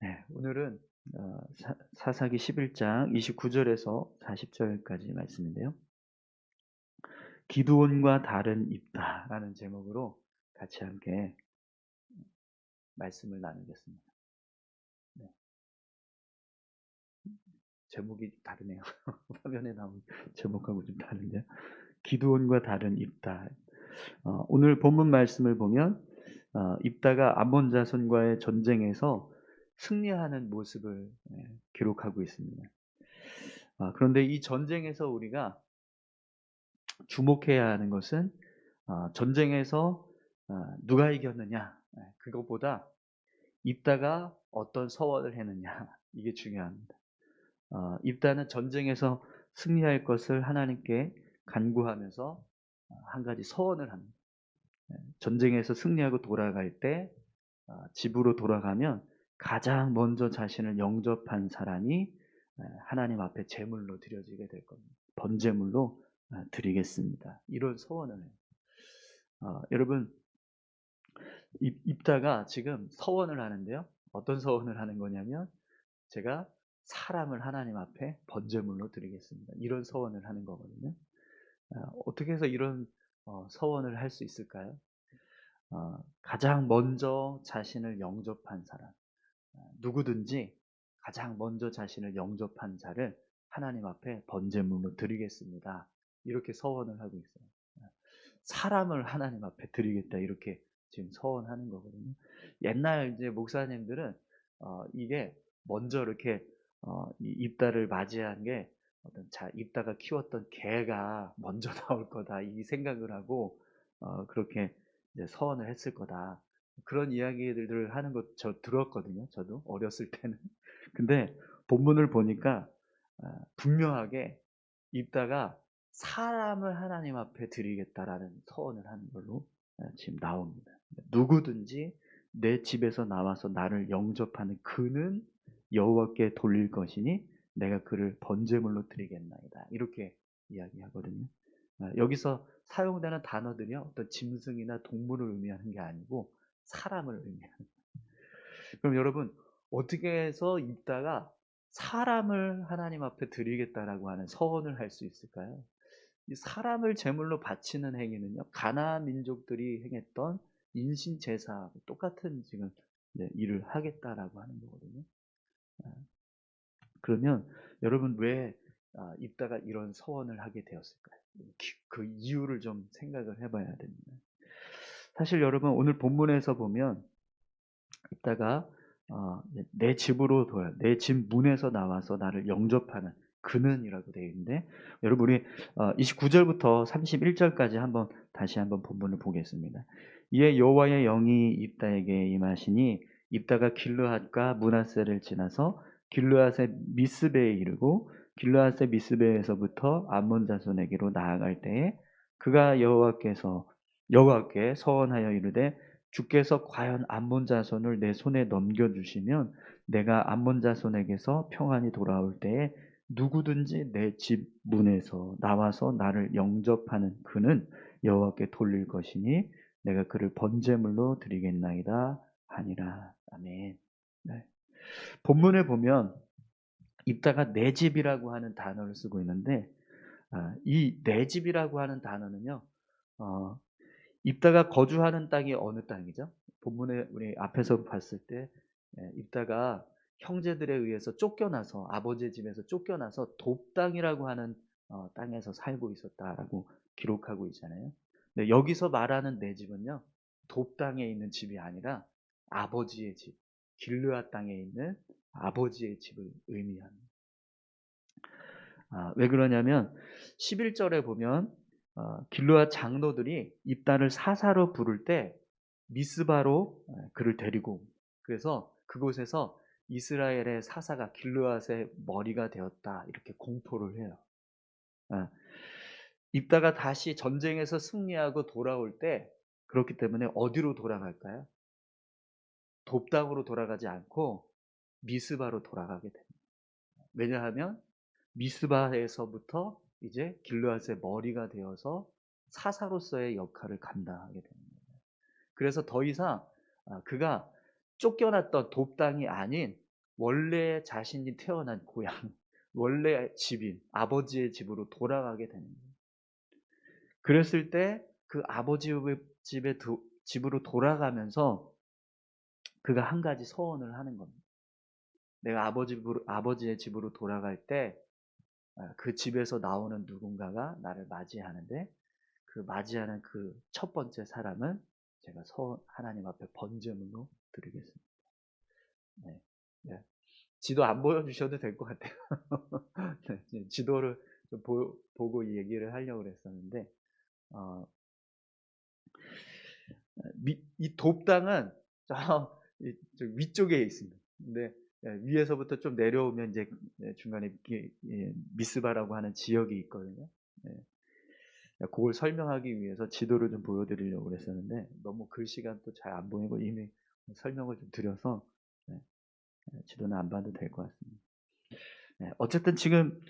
네, 오늘은 어, 사, 사사기 11장 29절에서 40절까지 말씀인데요. 기드온과 다른 입다라는 제목으로 같이 함께 말씀을 나누겠습니다. 네. 제목이 다르네요. 화면에 나온 제목하고 좀 다른데요. 기드온과 다른 입다. 어, 오늘 본문 말씀을 보면 어, 입다가 암몬 자손과의 전쟁에서 승리하는 모습을 예, 기록하고 있습니다. 아, 그런데 이 전쟁에서 우리가 주목해야 하는 것은 아, 전쟁에서 아, 누가 이겼느냐 예, 그것보다 입다가 어떤 서원을 했느냐 이게 중요합니다. 아, 입다는 전쟁에서 승리할 것을 하나님께 간구하면서 한 가지 서원을 합니다. 예, 전쟁에서 승리하고 돌아갈 때 집으로 돌아가면 가장 먼저 자신을 영접한 사람이 하나님 앞에 제물로 드려지게 될 겁니다. 번제물로 드리겠습니다. 이런 소원을 해요. 어, 여러분 입, 입다가 지금 서원을 하는데요. 어떤 서원을 하는 거냐면 제가 사람을 하나님 앞에 번제물로 드리겠습니다. 이런 서원을 하는 거거든요. 어, 떻게 해서 이런 어, 서원을 할 수 있을까요? 어, 가장 먼저 자신을 영접한 사람, 누구든지 가장 먼저 자신을 영접한 자를 하나님 앞에 번제물로 드리겠습니다. 이렇게 서원을 하고 있어요. 사람을 하나님 앞에 드리겠다 이렇게 지금 서원하는 거거든요. 옛날 이제 목사님들은 어, 이게 먼저 이렇게 어, 입다를 맞이한 게 어떤 자 입다가 키웠던 개가 먼저 나올 거다 이 생각을 하고 어, 그렇게 서원을 했을 거다. 그런 이야기들을 하는 것 저 들었거든요. 저도 어렸을 때는. 근데 본문을 보니까 아, 분명하게 입다가 사람을 하나님 앞에 드리겠다라는 서원을 하는 걸로 아, 지금 나옵니다. 누구든지 내 집에서 나와서 나를 영접하는 그는 여호와께 돌릴 것이니 내가 그를 번제물로 드리겠나이다. 이렇게 이야기하거든요. 아, 여기서 사용되는 단어들이 어떤 짐승이나 동물을 의미하는 게 아니고 사람을 의미하는. 그럼 여러분 어떻게 해서 입다가 사람을 하나님 앞에 드리겠다라고 하는 서원을 할 수 있을까요? 이 사람을 제물로 바치는 행위는요 가나안 민족들이 행했던 인신 제사 똑같은 지금 일을 하겠다라고 하는 거거든요. 아, 그러면 여러분 왜 아, 입다가 이런 서원을 하게 되었을까요? 그 이유를 좀 생각을 해봐야 됩니다. 사실 여러분 오늘 본문에서 보면 이따가 어, 내 집으로 돌아, 내 집 문에서 나와서 나를 영접하는 그는이라고 되어 있는데 여러분 우리 어, 29절부터 31절까지 한번 다시 한번 본문을 보겠습니다. 이에 여호와의 영이 입다에게 임하시니 입다가 길르앗과 문하세를 지나서 길르앗의 미스베에 이르고 길르앗의 미스베에서부터 암몬 자손에게로 나아갈 때에 그가 여호와께서 여호와께 서원하여 이르되 주께서 과연 암몬 자손을 내 손에 넘겨 주시면 내가 암몬 자손에게서 평안히 돌아올 때에 누구든지 내 집 문에서 나와서 나를 영접하는 그는 여호와께 돌릴 것이니 내가 그를 번제물로 드리겠나이다 하니라 아멘. 네. 본문에 보면 입다가 내 집이라고 하는 단어를 쓰고 있는데 아, 이내 집이라고 하는 단어는요 어, 입다가 거주하는 땅이 어느 땅이죠? 본문에 우리 앞에서 봤을 때 예, 입다가 형제들에 의해서 쫓겨나서 아버지의 집에서 쫓겨나서 돕땅이라고 하는 어, 땅에서 살고 있었다라고 기록하고 있잖아요. 근데 여기서 말하는 내 집은요, 돕땅에 있는 집이 아니라 아버지의 집, 길르앗 땅에 있는 아버지의 집을 의미합니다. 아, 왜 그러냐면 11절에 보면 어, 길르앗 장로들이 입단을 사사로 부를 때 미스바로 어, 그를 데리고 그래서 그곳에서 이스라엘의 사사가 길르앗의 머리가 되었다 이렇게 공포를 해요. 어, 입다가 다시 전쟁에서 승리하고 돌아올 때 그렇기 때문에 어디로 돌아갈까요? 돕당으로 돌아가지 않고 미스바로 돌아가게 됩니다. 왜냐하면 미스바에서부터 이제 길르앗의 머리가 되어서 사사로서의 역할을 감당하게 됩니다. 그래서 더 이상 아, 그가 쫓겨났던 돕당이 아닌 원래 자신이 태어난 고향, 원래 집인 아버지의 집으로 돌아가게 되는 거예요. 그랬을 때 그 아버지 집에 두, 집으로 돌아가면서 그가 한 가지 서원을 하는 겁니다. 내가 아버지 아버지의 집으로 돌아갈 때 그 집에서 나오는 누군가가 나를 맞이하는데 그 맞이하는 그 첫 번째 사람은 제가 서 하나님 앞에 번제물로 드리겠습니다. 네. 네. 지도 안 보여주셔도 될 것 같아요. 네, 지도를 좀 보, 보고 이 얘기를 하려고 그랬었는데, 어, 미, 이 돕당은 저, 저 위쪽에 있습니다. 근데 예, 위에서부터 좀 내려오면 이제 예, 중간에 예, 미스바라고 하는 지역이 있거든요. 그걸 설명하기 위해서 지도를 좀 보여드리려고 그랬었는데 너무 글씨가 또 잘 안 보이고 이미 설명을 좀 드려서 지도는 안 봐도 될 것 같습니다. 어쨌든 지금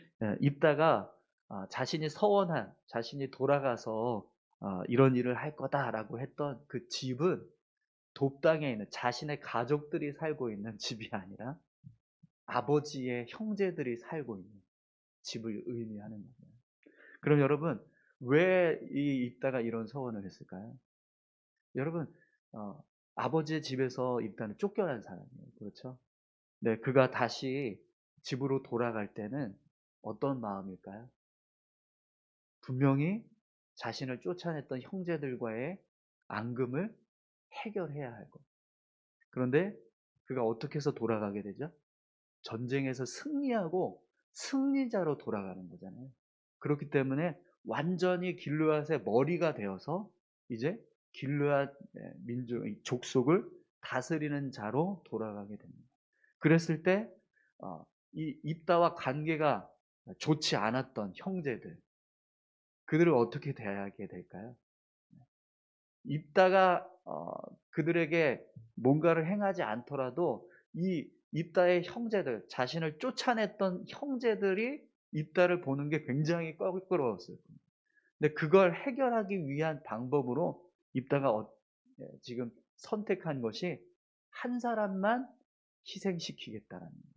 입다가 아, 자신이 서원한 자신이 돌아가서 어, 이런 일을 할 거다라고 했던 그 집은 돕당에 있는 자신의 가족들이 살고 있는 집이 아니라 아버지의 형제들이 살고 있는 집을 의미하는 거예요. 그럼 여러분 왜 이 입다가 이런 서원을 했을까요? 여러분 어, 아버지의 집에서 입다는 쫓겨난 사람이에요. 그렇죠? 네, 그가 다시 집으로 돌아갈 때는 어떤 마음일까요? 분명히 자신을 쫓아냈던 형제들과의 앙금을 해결해야 할 것. 그런데 그가 어떻게 해서 돌아가게 되죠? 전쟁에서 승리하고 승리자로 돌아가는 거잖아요. 그렇기 때문에 완전히 길르앗의 머리가 되어서 이제 길르앗 민족 족속을 다스리는 자로 돌아가게 됩니다. 그랬을 때이 어, 입다와 관계가 좋지 않았던 형제들 그들을 어떻게 대하게 될까요? 입다가 어, 그들에게 뭔가를 행하지 않더라도 이 입다의 형제들, 자신을 쫓아냈던 형제들이 입다를 보는 게 굉장히 껄끄러웠어요. 근데 그걸 해결하기 위한 방법으로 입다가 어, 예, 지금 선택한 것이 한 사람만 희생시키겠다는 거예요.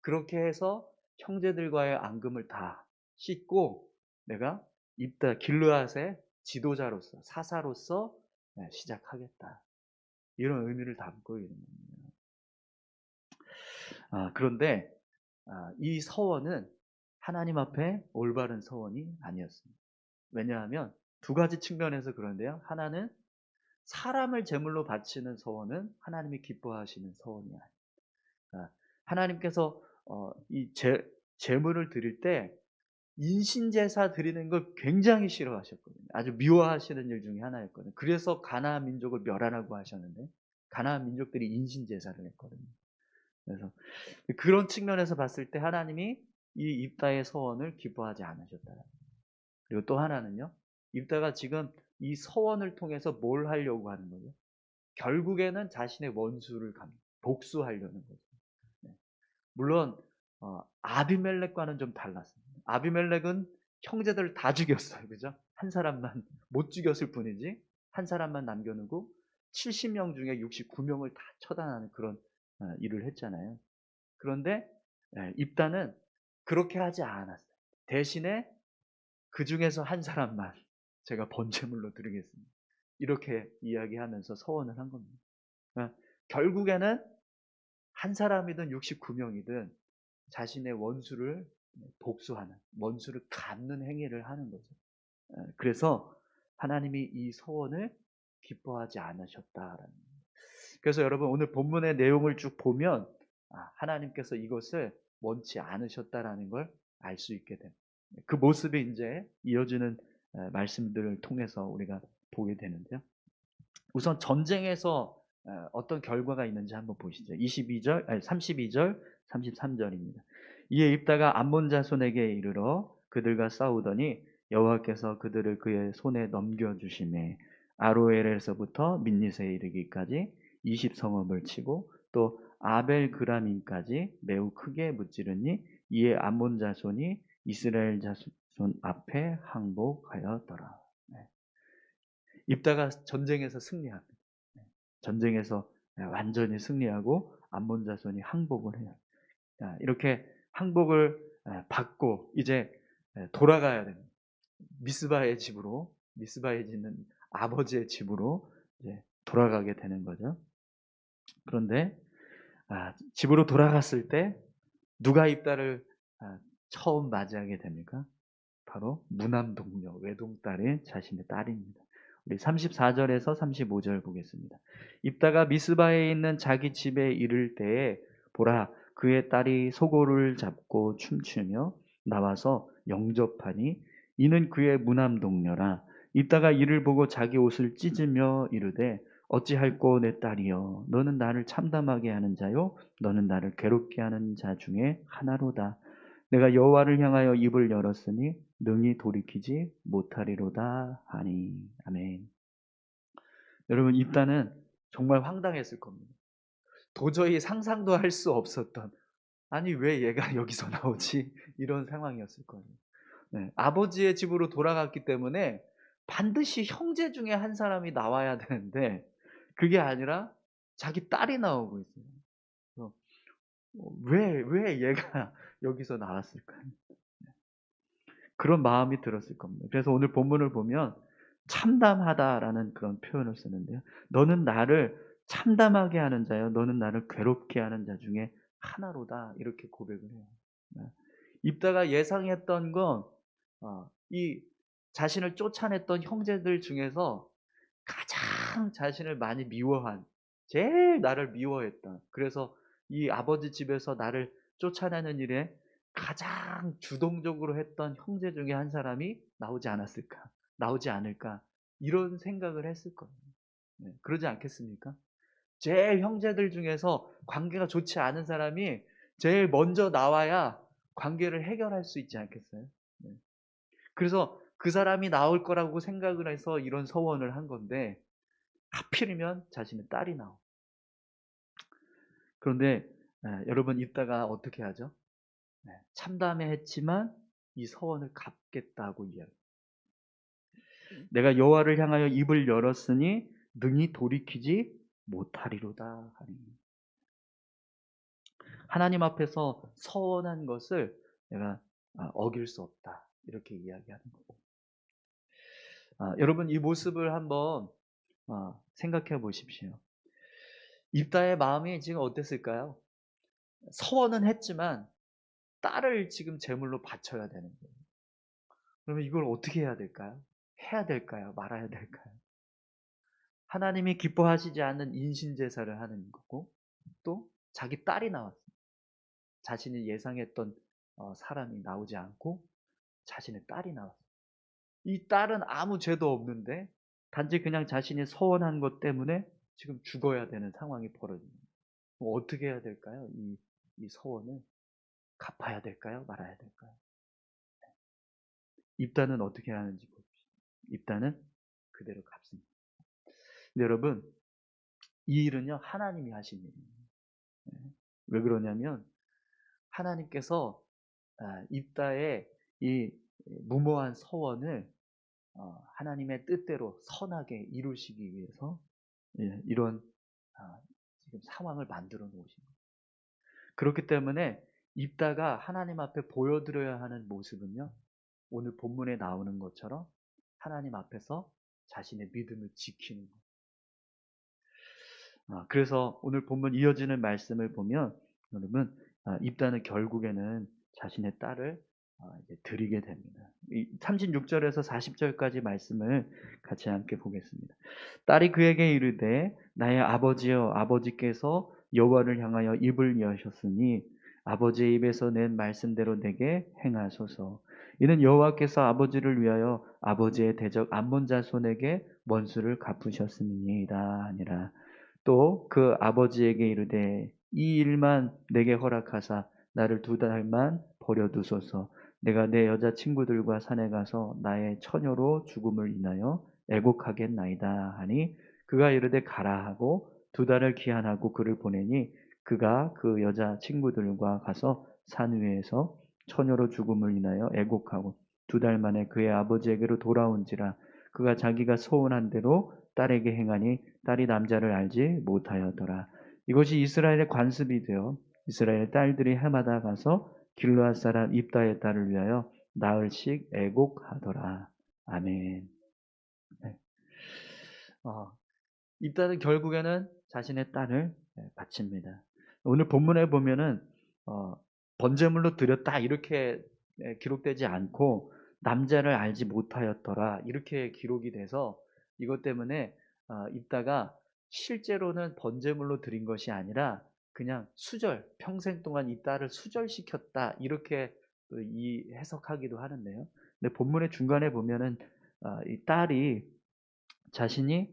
그렇게 해서 형제들과의 앙금을 다 씻고 내가 입다 길르앗의 지도자로서 사사로서 네, 시작하겠다. 이런 의미를 담고 있는 겁니다. 아, 그런데 아, 이 서원은 하나님 앞에 올바른 서원이 아니었습니다. 왜냐하면 두 가지 측면에서 그런데요. 하나는 사람을 제물로 바치는 서원은 하나님이 기뻐하시는 서원이 아닙니다. 아, 하나님께서 어, 이 제, 제물을 드릴 때 인신제사 드리는 걸 굉장히 싫어하셨거든요. 아주 미워하시는 일 중에 하나였거든요. 그래서 가나안 민족을 멸하라고 하셨는데 가나안 민족들이 인신 제사를 했거든요. 그래서 그런 측면에서 봤을 때 하나님이 이 입다의 서원을 기뻐하지 않으셨다. 그리고 또 하나는요. 입다가 지금 이 서원을 통해서 뭘 하려고 하는 거죠? 결국에는 자신의 원수를 복수하려는 거죠. 네. 물론 어, 아비멜렉과는 좀 달랐습니다. 아비멜렉은 형제들 다 죽였어요. 그죠? 한 사람만 못 죽였을 뿐이지 한 사람만 남겨놓고 70명 중에 69명을 다 처단하는 그런 어, 일을 했잖아요. 그런데 예, 입다는 그렇게 하지 않았어요. 대신에 그 중에서 한 사람만 제가 번제물로 드리겠습니다. 이렇게 이야기하면서 서원을 한 겁니다. 어, 결국에는 한 사람이든 69명이든 자신의 원수를 복수하는, 원수를 갚는 행위를 하는 거죠. 그래서 하나님이 이 소원을 기뻐하지 않으셨다라는 그래서 여러분 오늘 본문의 내용을 쭉 보면 아, 하나님께서 이것을 원치 않으셨다라는 걸 알 수 있게 됩니다. 그 모습이 이제 이어지는 말씀들을 통해서 우리가 보게 되는데요. 우선 전쟁에서 어떤 결과가 있는지 한번 보시죠. 22절, 아니 32절, 33절입니다. 이에 입다가 암몬 자손에게 이르러 그들과 싸우더니 여호와께서 그들을 그의 손에 넘겨 주심에 아로엘에서부터 민니세에 이르기까지 20성읍을 치고 또 아벨 그라민까지 매우 크게 무찌르니 이에 암몬 자손이 이스라엘 자손 앞에 항복하였더라. 네. 입다가 전쟁에서 승리합니다. 네. 전쟁에서 완전히 승리하고 암몬 자손이 항복을 해요. 자, 이렇게 항복을 에, 받고 이제 에, 돌아가야 됩니다. 미스바의 집으로 미스바에 있는 아버지의 집으로 돌아가게 되는 거죠. 그런데 아, 집으로 돌아갔을 때 누가 입다를 아, 처음 맞이하게 됩니까? 바로 무남동녀 외동딸의 자신의 딸입니다. 우리 34절에서 35절 보겠습니다. 입다가 미스바에 있는 자기 집에 이를 때에 보라 그의 딸이 소고를 잡고 춤추며 나와서 영접하니 이는 그의 무남동녀라. 입다가 이를 보고 자기 옷을 찢으며 이르되 어찌할꼬 내 딸이여? 너는 나를 참담하게 하는 자요? 너는 나를 괴롭게 하는 자 중에 하나로다. 내가 여호와를 향하여 입을 열었으니 능히 돌이키지 못하리로다. 하니. 아멘. 여러분 입다는 정말 황당했을 겁니다. 도저히 상상도 할 수 없었던 아니 왜 얘가 여기서 나오지? 이런 상황이었을 거예요. 네, 아버지의 집으로 돌아갔기 때문에 반드시 형제 중에 한 사람이 나와야 되는데 그게 아니라 자기 딸이 나오고 있어요. 왜, 왜 얘가 여기서 나왔을까요? 그런 마음이 들었을 겁니다. 그래서 오늘 본문을 보면 참담하다라는 그런 표현을 쓰는데요. 너는 나를 참담하게 하는 자요. 너는 나를 괴롭게 하는 자 중에 하나로다. 이렇게 고백을 해요. 네. 입다가 예상했던 건, 어, 이 자신을 쫓아냈던 형제들 중에서 가장 자신을 많이 미워한, 제일 나를 미워했던, 그래서 이 아버지 집에서 나를 쫓아내는 일에 가장 주동적으로 했던 형제 중에 한 사람이 나오지 않았을까? 나오지 않을까? 이런 생각을 했을 거예요. 네, 그러지 않겠습니까? 제일 형제들 중에서 관계가 좋지 않은 사람이 제일 먼저 나와야 관계를 해결할 수 있지 않겠어요? 네. 그래서 그 사람이 나올 거라고 생각을 해서 이런 서원을 한 건데 하필이면 자신의 딸이 나오. 그런데 네, 여러분 이따가 어떻게 하죠? 네, 참담해 했지만 이 서원을 갚겠다고 이야기. 내가 여호와를 향하여 입을 열었으니 능히 돌이키지 못하리로다 하니. 하나님 앞에서 서원한 것을 내가 아, 어길 수 없다 이렇게 이야기하는 거고. 아, 여러분 이 모습을 한번 아, 생각해 보십시오. 입다의 마음이 지금 어땠을까요? 서원은 했지만 딸을 지금 제물로 바쳐야 되는 거예요. 그러면 이걸 어떻게 해야 될까요? 해야 될까요? 말아야 될까요? 하나님이 기뻐하시지 않는 인신제사를 하는 거고 또 자기 딸이 나왔어요. 자신이 예상했던 어, 사람이 나오지 않고 자신의 딸이 나왔어요. 이 딸은 아무 죄도 없는데 단지 그냥 자신이 서원한 것 때문에 지금 죽어야 되는 상황이 벌어집니다. 어떻게 해야 될까요? 이, 이 서원을 갚아야 될까요? 말아야 될까요? 네. 입단은 어떻게 하는지 봅시다. 입단은 그대로 갚습니다. 근데 여러분, 이 일은요, 하나님이 하신 일입니다. 네. 왜 그러냐면, 하나님께서 아, 입다의 이 무모한 서원을 어, 하나님의 뜻대로 선하게 이루시기 위해서 예, 이런 아, 지금 상황을 만들어 놓으신 거예요. 그렇기 때문에 입다가 하나님 앞에 보여드려야 하는 모습은요. 오늘 본문에 나오는 것처럼 하나님 앞에서 자신의 믿음을 지키는 것. 아, 그래서 오늘 본문 이어지는 말씀을 보면 여러분 아, 입다는 결국에는 자신의 딸을 아, 드리게 됩니다. 36절에서 40절까지 말씀을 같이 함께 보겠습니다. 딸이 그에게 이르되 나의 아버지여 아버지께서 여호와를 향하여 입을 여셨으니 아버지의 입에서 낸 말씀대로 내게 행하소서. 이는 여호와께서 아버지를 위하여 아버지의 대적 암몬 자손에게 원수를 갚으셨음이니이다 아니라 또 그 아버지에게 이르되 이 일만 내게 허락하사 나를 두 달만 버려두소서. 내가 내 여자 친구들과 산에 가서 나의 처녀로 죽음을 인하여 애곡하겠나이다 하니 그가 이르되 가라 하고 두 달을 기한하고 그를 보내니 그가 그 여자 친구들과 가서 산 위에서 처녀로 죽음을 인하여 애곡하고 두 달 만에 그의 아버지에게로 돌아온지라 그가 자기가 소원한 대로 딸에게 행하니 딸이 남자를 알지 못하였더라. 이것이 이스라엘의 관습이 되어 이스라엘 딸들이 해마다 가서 길르앗 사람 입다의 딸을 위하여 나흘씩 애곡하더라. 아멘. 네. 어, 입다는 결국에는 자신의 딸을 네, 바칩니다. 오늘 본문에 보면은 어, 번제물로 드렸다 이렇게 네, 기록되지 않고 남자를 알지 못하였더라 이렇게 기록이 돼서 이것 때문에 어, 입다가 실제로는 번제물로 드린 것이 아니라 그냥 수절 평생 동안 이 딸을 수절시켰다 이렇게 이 해석하기도 하는데요. 근데 본문의 중간에 보면은 어, 이 딸이 자신이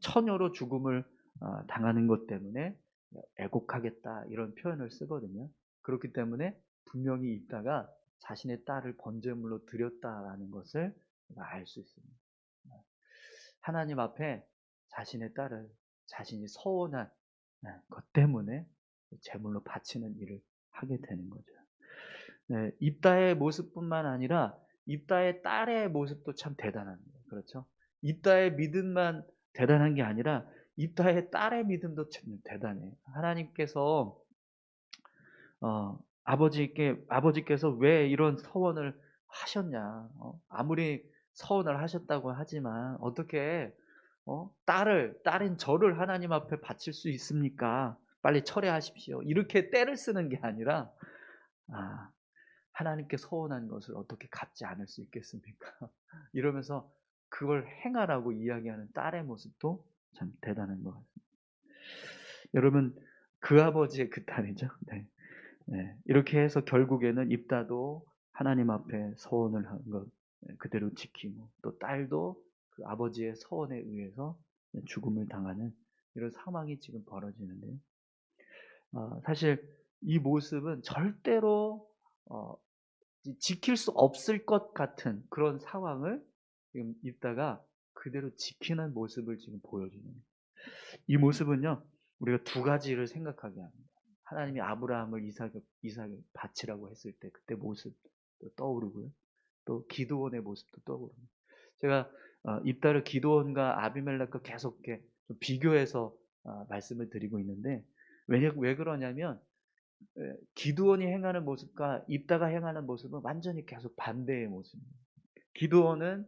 처녀로 죽음을 어, 당하는 것 때문에 애곡하겠다 이런 표현을 쓰거든요. 그렇기 때문에 분명히 입다가 자신의 딸을 번제물로 드렸다라는 것을 알 수 있습니다. 하나님 앞에 자신의 딸을 자신이 서원한 것 때문에 제물로 바치는 일을 하게 되는 거죠. 네, 입다의 모습뿐만 아니라 입다의 딸의 모습도 참 대단합니다. 그렇죠? 입다의 믿음만 대단한 게 아니라 입다의 딸의 믿음도 참 대단해요. 하나님께서 어, 아버지께 아버지께서 왜 이런 서원을 하셨냐? 어, 아무리 서원을 하셨다고 하지만 어떻게 어, 딸을 딸인 저를 하나님 앞에 바칠 수 있습니까? 빨리 철회하십시오. 이렇게 때를 쓰는 게 아니라 아, 하나님께 서원한 것을 어떻게 갚지 않을 수 있겠습니까? 이러면서 그걸 행하라고 이야기하는 딸의 모습도 참 대단한 것 같습니다. 여러분 그 아버지의 그 딸이죠. 네. 네. 이렇게 해서 결국에는 입다도 하나님 앞에 서원을 한 것 그대로 지키고 또 딸도 그 아버지의 서원에 의해서 죽음을 당하는 이런 상황이 지금 벌어지는데요. 어, 사실 이 모습은 절대로 어, 지킬 수 없을 것 같은 그런 상황을 지금 입다가 그대로 지키는 모습을 지금 보여주는 이 모습은요 우리가 두 가지를 생각하게 합니다. 하나님이 아브라함을 이삭 이삭을 바치라고 했을 때 그때 모습도 떠오르고요. 또 기도원의 모습도 떠오릅니다. 제가 어, 입다를 기도원과 아비멜렉과 계속 비교해서 어, 말씀을 드리고 있는데 왜, 왜 그러냐면 기도원이 행하는 모습과 입다가 행하는 모습은 완전히 계속 반대의 모습입니다. 기도원은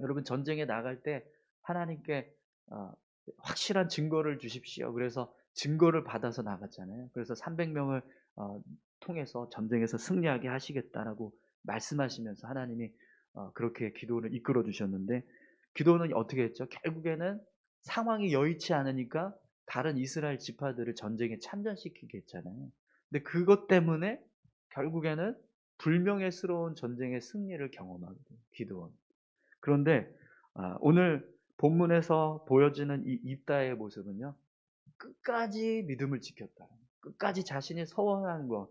여러분 전쟁에 나갈 때 하나님께 어, 확실한 증거를 주십시오. 그래서 증거를 받아서 나갔잖아요. 그래서 300명을 어, 통해서 전쟁에서 승리하게 하시겠다라고 말씀하시면서 하나님이 어, 그렇게 기도를 이끌어 주셨는데 기도는 어떻게 했죠? 결국에는 상황이 여의치 않으니까 다른 이스라엘 지파들을 전쟁에 참전시키게 했잖아요. 근데 그것 때문에 결국에는 불명예스러운 전쟁의 승리를 경험하게 돼요. 기도원. 그런데 아, 오늘 본문에서 보여지는 이 입다의 모습은요. 끝까지 믿음을 지켰다. 끝까지 자신이 서원한 것,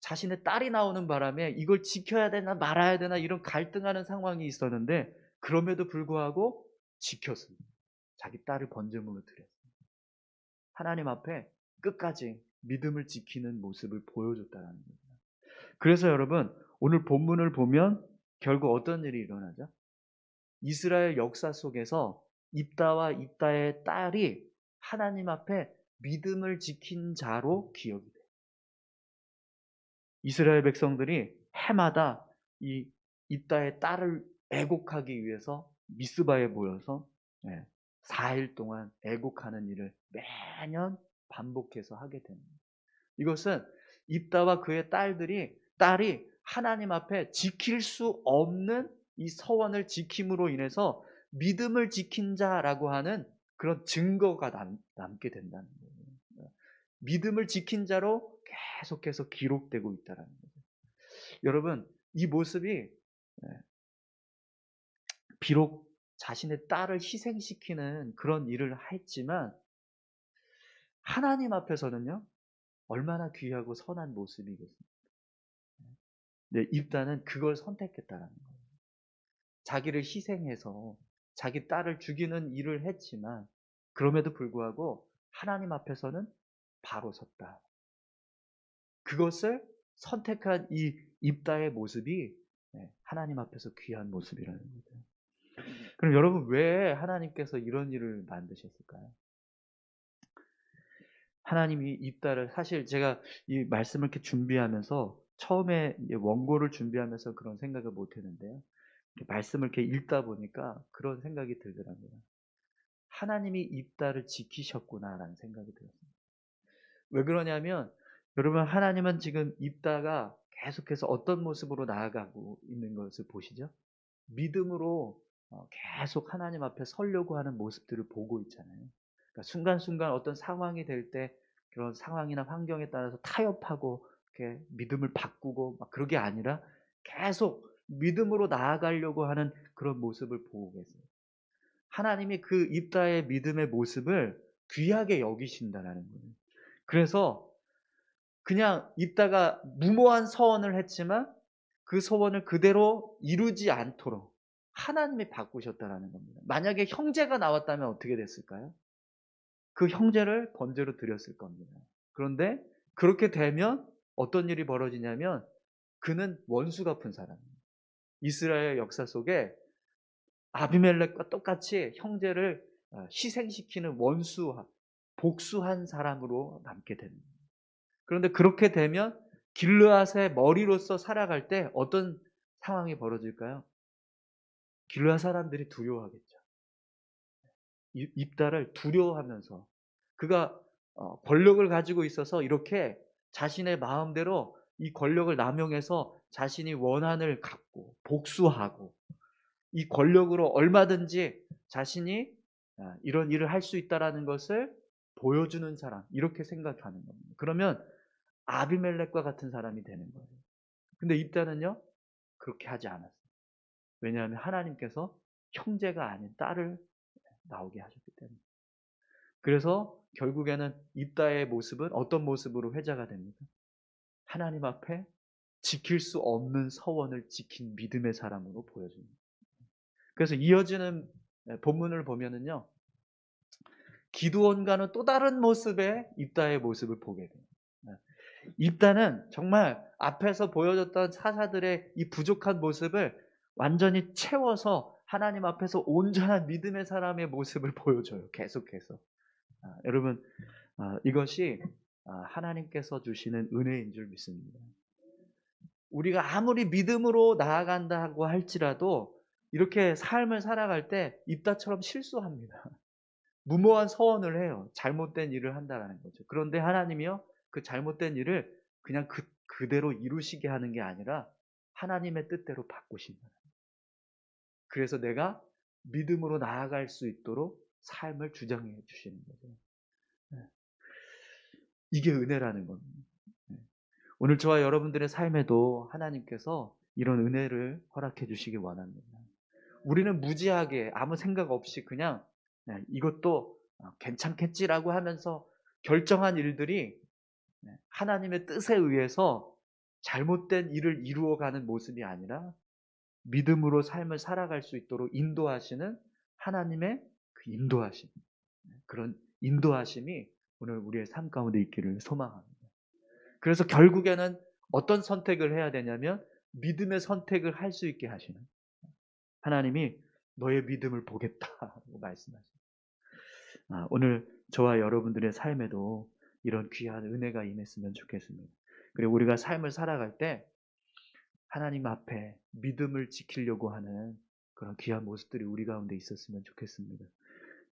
자신의 딸이 나오는 바람에 이걸 지켜야 되나 말아야 되나 이런 갈등하는 상황이 있었는데 그럼에도 불구하고 지켰습니다. 자기 딸을 번제물로 드렸습니다. 하나님 앞에 끝까지 믿음을 지키는 모습을 보여줬다는 겁니다. 그래서 여러분 오늘 본문을 보면 결국 어떤 일이 일어나죠? 이스라엘 역사 속에서 입다와 입다의 딸이 하나님 앞에 믿음을 지킨 자로 기억이 돼요. 이스라엘 백성들이 해마다 이 입다의 딸을 애곡하기 위해서 미스바에 모여서 4일 동안 애곡하는 일을 매년 반복해서 하게 됩니다. 이것은 입다와 그의 딸들이 딸이 하나님 앞에 지킬 수 없는 이 서원을 지킴으로 인해서 믿음을 지킨 자라고 하는 그런 증거가 남, 남게 된다는 거예요. 믿음을 지킨 자로 계속해서 기록되고 있다는 거죠. 여러분, 이 모습이 예, 비록 자신의 딸을 희생시키는 그런 일을 했지만 하나님 앞에서는요 얼마나 귀하고 선한 모습이겠습니까? 네, 입다는 그걸 선택했다는 거예요. 자기를 희생해서 자기 딸을 죽이는 일을 했지만 그럼에도 불구하고 하나님 앞에서는 바로 섰다. 그것을 선택한 이 입다의 모습이 네, 하나님 앞에서 귀한 모습이라는 거죠. 그럼 여러분 왜 하나님께서 이런 일을 만드셨을까요? 하나님이 입다를 사실 제가 이 말씀을 이렇게 준비하면서 처음에 원고를 준비하면서 그런 생각을 못 했는데요. 이렇게 말씀을 이렇게 읽다 보니까 그런 생각이 들더라고요. 하나님이 입다를 지키셨구나라는 생각이 들었습니다. 왜 그러냐면 여러분 하나님은 지금 입다가 계속해서 어떤 모습으로 나아가고 있는 것을 보시죠? 믿음으로 어, 계속 하나님 앞에 서려고 하는 모습들을 보고 있잖아요. 그러니까 순간순간 어떤 상황이 될 때 그런 상황이나 환경에 따라서 타협하고 이렇게 믿음을 바꾸고 막 그런 게 아니라 계속 믿음으로 나아가려고 하는 그런 모습을 보고 계세요. 하나님이 그 입다의 믿음의 모습을 귀하게 여기신다라는 거예요. 그래서 그냥 입다가 무모한 서원을 했지만 그 소원을 그대로 이루지 않도록 하나님이 바꾸셨다라는 겁니다. 만약에 형제가 나왔다면 어떻게 됐을까요? 그 형제를 번제로 드렸을 겁니다. 그런데 그렇게 되면 어떤 일이 벌어지냐면 그는 원수 갚은 사람입니다. 이스라엘 역사 속에 아비멜렉과 똑같이 형제를 어, 희생시키는 원수, 복수한 사람으로 남게 됩니다. 그런데 그렇게 되면 길르앗의 머리로서 살아갈 때 어떤 상황이 벌어질까요? 길르앗 사람들이 두려워하겠죠. 입다를 두려워하면서 그가 어, 권력을 가지고 있어서 이렇게 자신의 마음대로 이 권력을 남용해서 자신이 원한을 갖고 복수하고 이 권력으로 얼마든지 자신이 아, 이런 일을 할 수 있다라는 것을 보여주는 사람 이렇게 생각하는 겁니다. 그러면 아비멜렉과 같은 사람이 되는 거예요. 근데 입다는요 그렇게 하지 않았어요. 왜냐하면 하나님께서 형제가 아닌 딸을 나오게 하셨기 때문에. 그래서 결국에는 입다의 모습은 어떤 모습으로 회자가 됩니까? 하나님 앞에 지킬 수 없는 서원을 지킨 믿음의 사람으로 보여줍니다. 그래서 이어지는 본문을 보면은요, 기두원과는 또 다른 모습의 입다의 모습을 보게 돼요. 입다는 정말 앞에서 보여줬던 사사들의 이 부족한 모습을 완전히 채워서 하나님 앞에서 온전한 믿음의 사람의 모습을 보여줘요. 계속해서. 아, 여러분, 아, 이것이 아, 하나님께서 주시는 은혜인 줄 믿습니다. 우리가 아무리 믿음으로 나아간다고 할지라도 이렇게 삶을 살아갈 때 입다처럼 실수합니다. 무모한 서원을 해요. 잘못된 일을 한다라는 거죠. 그런데 하나님이요, 그 잘못된 일을 그냥 그, 그대로 이루시게 하는 게 아니라 하나님의 뜻대로 바꾸신다. 그래서 내가 믿음으로 나아갈 수 있도록 삶을 주장해 주시는 거죠. 네. 이게 은혜라는 겁니다. 네. 오늘 저와 여러분들의 삶에도 하나님께서 이런 은혜를 허락해 주시기 원합니다. 우리는 무지하게 아무 생각 없이 그냥 네, 이것도 어, 괜찮겠지라고 하면서 결정한 일들이 하나님의 뜻에 의해서 잘못된 일을 이루어가는 모습이 아니라 믿음으로 삶을 살아갈 수 있도록 인도하시는 하나님의 그 인도하심. 그런 인도하심이 오늘 우리의 삶 가운데 있기를 소망합니다. 그래서 결국에는 어떤 선택을 해야 되냐면 믿음의 선택을 할 수 있게 하시는 하나님이 너의 믿음을 보겠다고 말씀하십니다. 아, 오늘 저와 여러분들의 삶에도 이런 귀한 은혜가 임했으면 좋겠습니다. 그리고 우리가 삶을 살아갈 때 하나님 앞에 믿음을 지키려고 하는 그런 귀한 모습들이 우리 가운데 있었으면 좋겠습니다.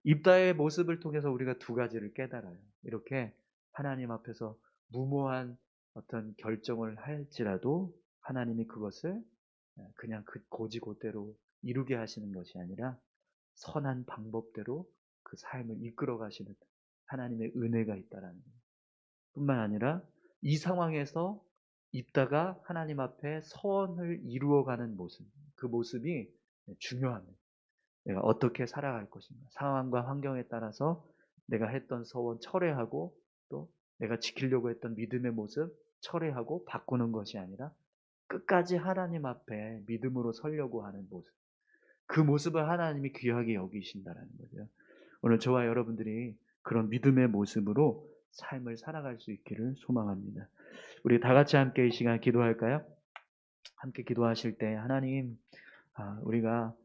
입다의 모습을 통해서 우리가 두 가지를 깨달아요. 이렇게 하나님 앞에서 무모한 어떤 결정을 할지라도 하나님이 그것을 그냥 그 고지고대로 이루게 하시는 것이 아니라 선한 방법대로 그 삶을 이끌어 가시는 하나님의 은혜가 있다라는 것. 뿐만 아니라 이 상황에서 입다가 하나님 앞에 서원을 이루어가는 모습, 그 모습이 중요합니다. 내가 어떻게 살아갈 것인가. 상황과 환경에 따라서 내가 했던 서원 철회하고 또 내가 지키려고 했던 믿음의 모습 철회하고 바꾸는 것이 아니라 끝까지 하나님 앞에 믿음으로 서려고 하는 모습. 그 모습을 하나님이 귀하게 여기신다라는 거죠. 오늘 저와 여러분들이 그런 믿음의 모습으로 삶을 살아갈 수 있기를 소망합니다. 우리 다 같이 함께 이 시간 기도할까요? 함께 기도하실 때 하나님 아, 우리가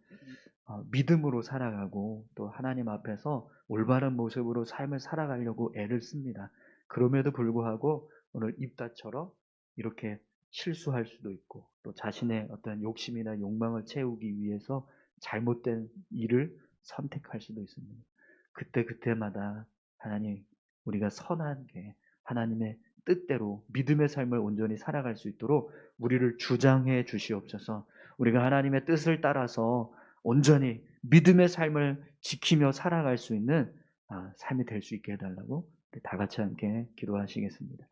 어, 믿음으로 살아가고 또 하나님 앞에서 올바른 모습으로 삶을 살아가려고 애를 씁니다. 그럼에도 불구하고 오늘 입다처럼 이렇게 실수할 수도 있고 또 자신의 어떤 욕심이나 욕망을 채우기 위해서 잘못된 일을 선택할 수도 있습니다. 그때 그때마다 하나님 우리가 선한 게 하나님의 뜻대로 믿음의 삶을 온전히 살아갈 수 있도록 우리를 주장해 주시옵소서. 우리가 하나님의 뜻을 따라서 온전히 믿음의 삶을 지키며 살아갈 수 있는 아, 삶이 될 수 있게 해달라고 다 같이 함께 기도하시겠습니다.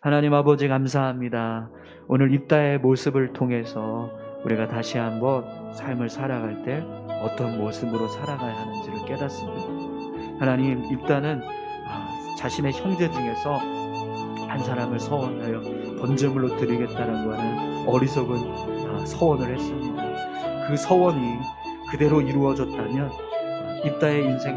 하나님 아버지 감사합니다. 오늘 입다의 모습을 통해서 우리가 다시 한번 삶을 살아갈 때 어떤 모습으로 살아가야 하는지를 깨닫습니다. 하나님 입다는 아, 자신의 형제 중에서 한 사람을 서원하여 번제물로 드리겠다라고 하는 어리석은 아, 서원을 했습니다. 그 서원이 그대로 이루어졌다면 아, 입다의 인생